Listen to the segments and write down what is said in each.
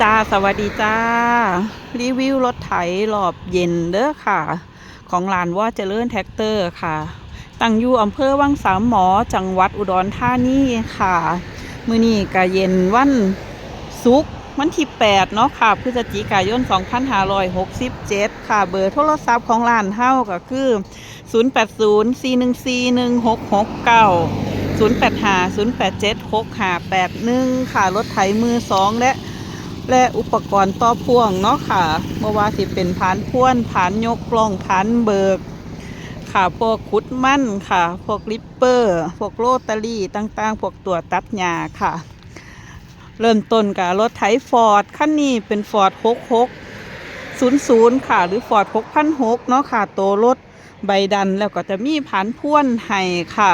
จ้าสวัสดีจ้า รีวิวรถไถรอบเย็นเด้อค่ะ ของลานว่าเจริญแท็กเตอร์ค่ะ ตั้งอยู่อำเภอวังสามหมอจังหวัดอุดรธานีค่ะ มือนี้ก็เย็นวันศุกร์วันที่8เนาะค่ะพฤศจิกายน 2567 ค่ะ เบอร์โทรศัพท์ของร้านเฮาก็คือ 0804141669 0850876581 ค่ะ รถไถมือสองและ และอุปกรณ์ต่อพ่วงเนาะค่ะเมื่อว่าสิเป็นผานพ่วนผานยกกล้องผานเบิก ค่ะพวกขุดมั่นค่ะ พวกลิปเปอร์ พวกโรตารี่ต่างๆ พวกตัวตัดหญ้าค่ะ เริ่มต้นกับรถไถฟอร์ดคันนี้เป็นฟอร์ด6600 ค่ะ หรือฟอร์ด6006เนาะค่ะโตรถใบดันแล้วก็จะมีผานพ่วนให้ค่ะ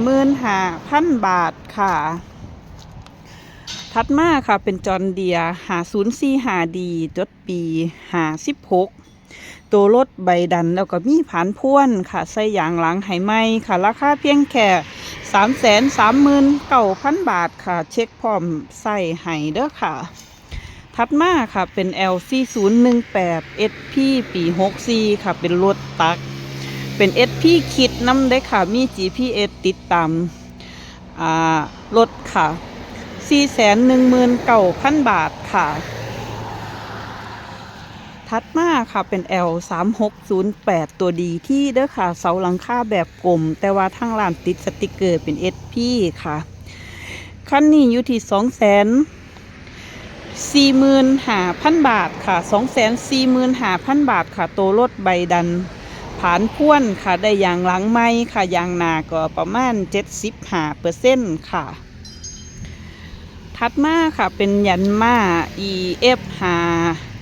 255,000 บาทค่ะ ถัดมาค่ะเป็นจอนเดียหาศูนย์สี่หาดีจดปีหาสิบหกตัวรถใบดันแล้วก็มีผานพ่วนค่ะใส่ยางหลังไหไหมค่ะ ราคาเพียงแค่สามแสนสามหมื่นเก้าพันบาทค่ะ เช็คพร้อมใส่ไหเด้อค่ะ ถัดมาค่ะเป็น LC 0 1 8 SP ปี 64 ค่ะ เป็นรถตัก เป็น SP คิดน้ำได้ค่ะ มี GPS ติดตามรถค่ะ 419,000บาทค่ะถัดมาค่ะเป็น L 3608 ตัวดีที่เด้อค่ะ เสาหลังคาแบบกลม แต่ว่าทางร้านติดสติกเกอร์เป็น SP ค่ะ คันนี้อยู่ที่2 4 5 0 0 0บาทค่ะ245,000บาทค่ะตัวรถใบดันผานพ่วนค่ะ ได้ยางหลังไม้ค่ะยางนาก็ประมาณ75เปอร์เซ็นต์ค่ะ ถัดมาค่ะ เป็นยันมา EF หา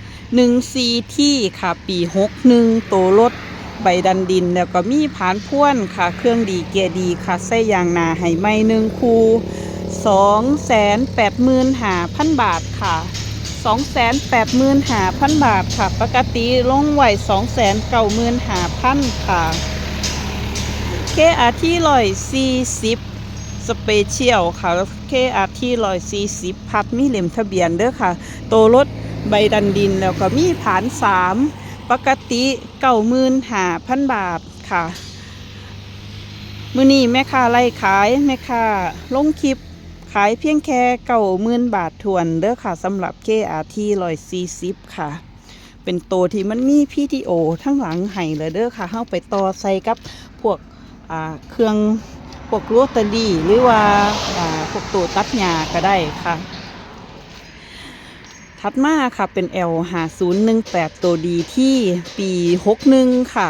1 CT ค่ะ ปี61ตัวรถใบดันดิน แล้วก็มีผานพ่วนค่ะ เครื่องดีเกียร์ดีค่ะใส่ยางนาให้ไม่หนึ่งคู285,000บาทค่ะ285,000บาทค่ะ ปกติลงไหว295,000ค่ะ KRT 140ส สเปเชียลค่ะ KRT 140พัดมีเหล่มทะเบียนเด้อค่ะ โตวรถใบดันดินแล้วก็มีผาน3ปกติ95,000บาทค่ะ มือนี้แม่ค้าไล่ขายแม่ค้าลงคลิปขายเพียงแค่เก้าหมื่นบาททวนเด้อค่ะสำหรับ KRT 140ค่ะเป็นโตวที่มันมี PTO ทั้งหลังให้เลยเด้อค่ะเข้าไปต่อใส่กับพวกเครื่อง พวกโรตารี่หรือว่าพวกตัวตัดหญ้าก็ได้ค่ะ ถัดมาค่ะเป็น L 5018ตัวดีที่ปี 61 ค่ะ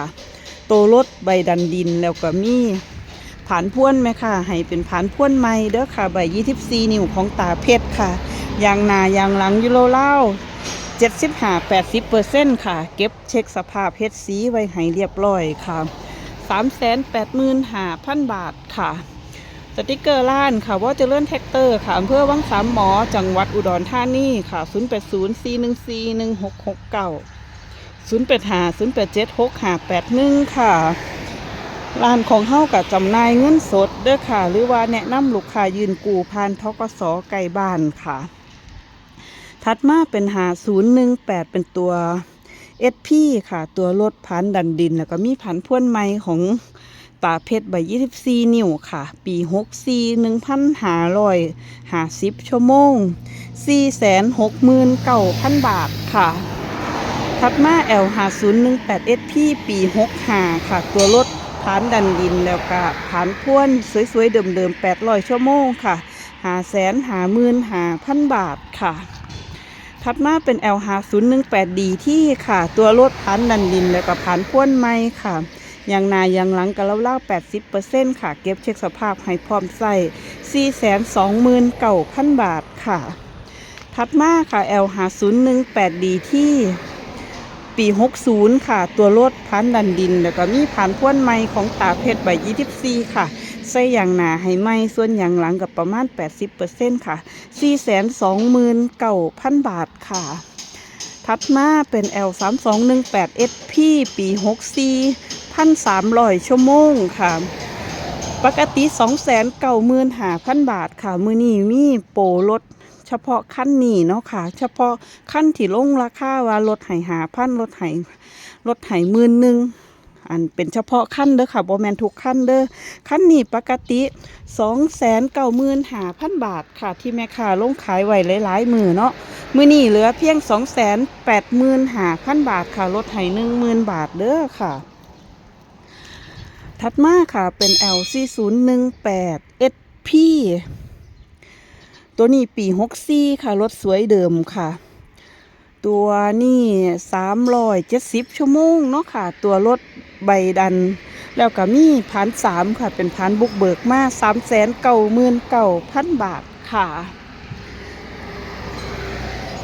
ตัวรถใบดันดินแล้วก็มีผานพ่วนไหมค่ะ ให้เป็นผานพ่วนใหม่เด้อค่ะ ใบ 24 นิ้วของตาเพชรค่ะ ยางนายางหลังยูโรเล่า75-80เปอร์เซ็นต์ค่ะ เก็บเช็คสภาพเพชรสีไว้ให้เรียบร้อยค่ะ 385,000บาทค่ะ สติกเกอร์ล้านค่ะว่าจะเลื่อนแท็กเตอร์ค่ะอำเภอวังสามหมอ จังหวัดอุดรธานีค่ะ 0804141669 0850876581 ค่ะร้านของเฮากับจำนายเงินสดเด้อค่ะ หรือว่าแนะนำลูกค้ายืนกูผ่านทกสไก่บ้านค่ะ ถัดมาเป็นหา018 เป็นตัว SP ค่ะ ตัวรถพันดันดิน แล้วก็มีผันพ่วนไม้ของตาเพชรใบ24 นิ้วค่ะ ปี 64 1,550 ชั่วโมง 469,000 บาทค่ะถัดมา L 5018 SP ปี 65 ค่ะ ตัวรถผ่านดันดินแล้วก็ผ่านพ่วนสวยๆ เดิมๆ800 ชั่วโมงค่ะ หาแสนหาหมื่นหาพันบาทค่ะ ถัดมาเป็น L 5018 D ที่ค่ะ ตัวรถผ่านดันดินแล้วก็ผ่านพ่วนไม้ค่ะยางนายางหลังก็เล่าๆ80%ค่ะ เก็บเช็คสภาพให้พร้อมใส่429,000 บาทค่ะ ถัดมาค่ะ L 5018 D ที่ปี 60 ค่ะ ตัวรถพันดันดิน แล้วก็มีผ่านพ่วนไม้ของตาเพชรใบ24 ค่ะ ใส่ยางหนาให้ไหมส่วนยางหลังกับประมาณ 80%ค่ะ 429,000 บาทค่ะ ถัดมาเป็น L 3218 SP ปี 64 1,300 ชั่วโมงค่ะ ปกติ 295,000 บาทค่ะ มือนี้มีโปรลดเฉพาะขั้นนี้เนาะค่ะ เฉพาะขั้นที่ลงราคาว่ารถไห้หาพันรถไห้รถไห้หมื่นหนึ่ง อันเป็นเฉพาะขั้นเด้อค่ะบ่แมนทุกขั้นเด้อขั้นนี้ปกติสองแสนเก้าหมื่นหาพันบาทค่ะ ที่แม่ค้าลงขายไว้หลายๆมือเนาะมือนี้เหลือเพียงสองแสนแปดหมื่นหาพันบาทค่ะรถไห้หนึ่งหมื่นบาทเด้อค่ะถัดมาค่ะเป็น LC 0 1 8 SP ตัวนี้ปี 64 ค่ะรถสวยเดิมค่ะ ตัวนี่370ชั่วโมงเนาะค่ะ ตัวรถใบดัน แล้วก็มีพันสามค่ะ เป็นพันบุกเบิกมา3แสนเก้าหมื่นเก้าพันบาทค่ะ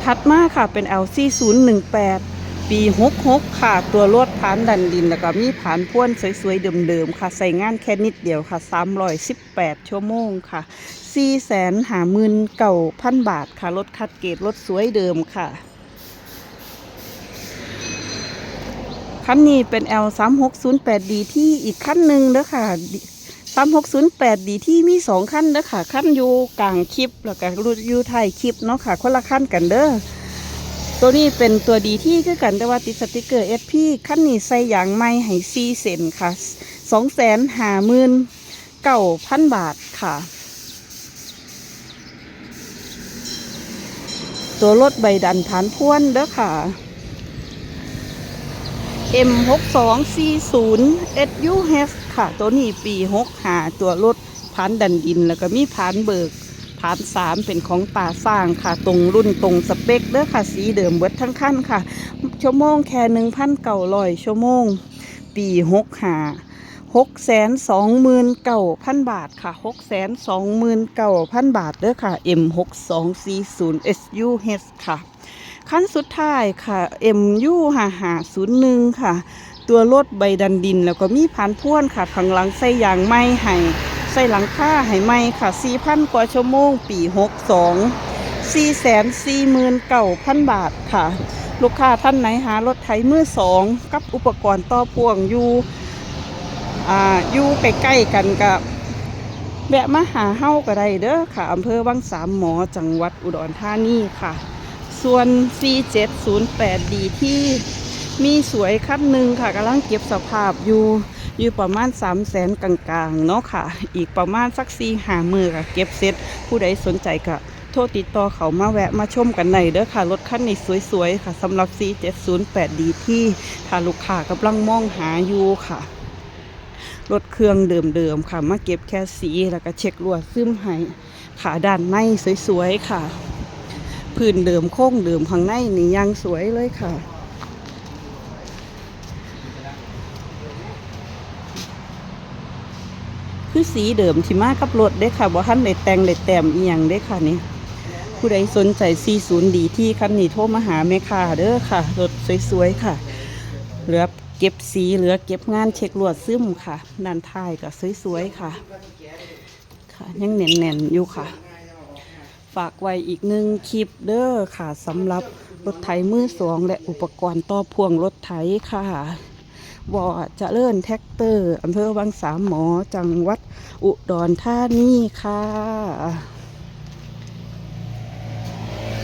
ถัดมาค่ะเป็น LC 0 1 8 ปี66ค่ะ ตัวรถผานดันดิน แล้วก็มีผานพ่วนสวยๆ เดิมๆ ค่ะ ใส่งานแค่นิดเดียวค่ะ 318 ชั่วโมงค่ะ4แสนหาหมื่นเก่าพันบาทค่ะ รถคัดเกตรถสวยเดิมค่ะ คันนี้เป็น L 3 6 0 8 D ที่อีกคันหนึ่งเด้อค่ะ3608ดีที่มีสองขั้นเด้อค่ะขั้นอยู่กลางคลิปแล้วก็อยู่ท้ายคลิปเนาะค่ะ คนละขั้นกันเด้อตัวนี้เป็นตัวดีที่คือกันแต่ว่าติดสติกเกอร์เอสพีขั้นนี้ใส่ยางไม้ให้ซีเซนค่ะสองแสนหาหมื่นเก้าพันบาทค่ะ ตัวรถใบดันฐานพ่วนเด้อค่ะ M6240 SUH ค่ะ ตัวนี้ปี6หาตัวรถผานดันดิน แล้วก็มีผานเบิกผานสามเป็นของป่าสร้างค่ะ ตรงรุ่นตรงสเปคเด้อค่ะ สีเดิมเบิดทั้งขั้นค่ะ ชั่วโมงแค่หนึ่งพันเก่าลอยชั่วโมง ปีหกหาหกแสนสองหมื่นเก่าพันบาทค่ะหกแสนสองหมื่นเก่าพันบาทเด้อค่ะ M หกสองสี่ศูนย์ SUH ค่ะ ขั้นสุดท้ายค่ะ MU หาหาศูนย์หนึ่งค่ะ ตัวรถใบดันดินแล้วก็มีผ่านพ่วนค่ะข้างหลังใส่ยางไม้ให้ใส่หลังค่าให้ไม้ค่ะ4,000กว่าชั่วโมง ปี62 449,000บาทค่ะ ลูกค้าท่านไหนหารถไถมือสองกับอุปกรณ์ต่อพ่วงอยู่อ่าอยู่ใกล้ๆกันกับแวะมาหาเฮ้าก็ได้เด้อค่ะอำเภอวังสามหมอจังหวัดอุดรธานีค่ะ ส่วน C708D ที่มีสวยคันหนึ่งค่ะกำลังเก็บสภาพอยู่อยู่ประมาณ3 0 0แสนกลางๆเนาะค่ะ อีกประมาณสักสี่หามือค่ะเก็บเสร็จผู้ใดสนใจก็โทรติดต่อเขามาแวะมาชมกันในเด้อค่ะ รถคันนี้สวยๆ ค่ะสำหรับ C708D ที่ถ้าลูกค้ากำลังมองหาอยู่ค่ะ รถเครื่องเดิมๆค่ะ มาเก็บแค่สีแล้วก็เช็คลวดซึมให้ขาด้านในสวยๆ ค่ะ พื้นเดิมโค้งเดิมข้างในนี่ยังสวยเลยค่ะคือสีเดิมที่มากับรถเด้ค่ะบ่ทันได้แต่งได้แต้มอีหยังเด้ค่ะนี่ผู้ใดสนใจ 40 ดีที่คันนี้โทรมาหาแม่ค้าเด้อค่ะ รถสวยๆค่ะ เหลือเก็บสีเหลือเก็บงานเช็คลวดซึมค่ะด้านท้ายก็สวยๆค่ะ ค่ะ ยังแน่นๆอยู่ค่ะ ฝากไว้อีกหนึ่งคลิปเด้อค่ะสำหรับรถไถมือสองและอุปกรณ์ต่อพ่วงรถไถค่ะวอจะเลิ่นแท็กเตอร์อำเภอวังสามหมอจังหวัดอุดรธานีค่ะ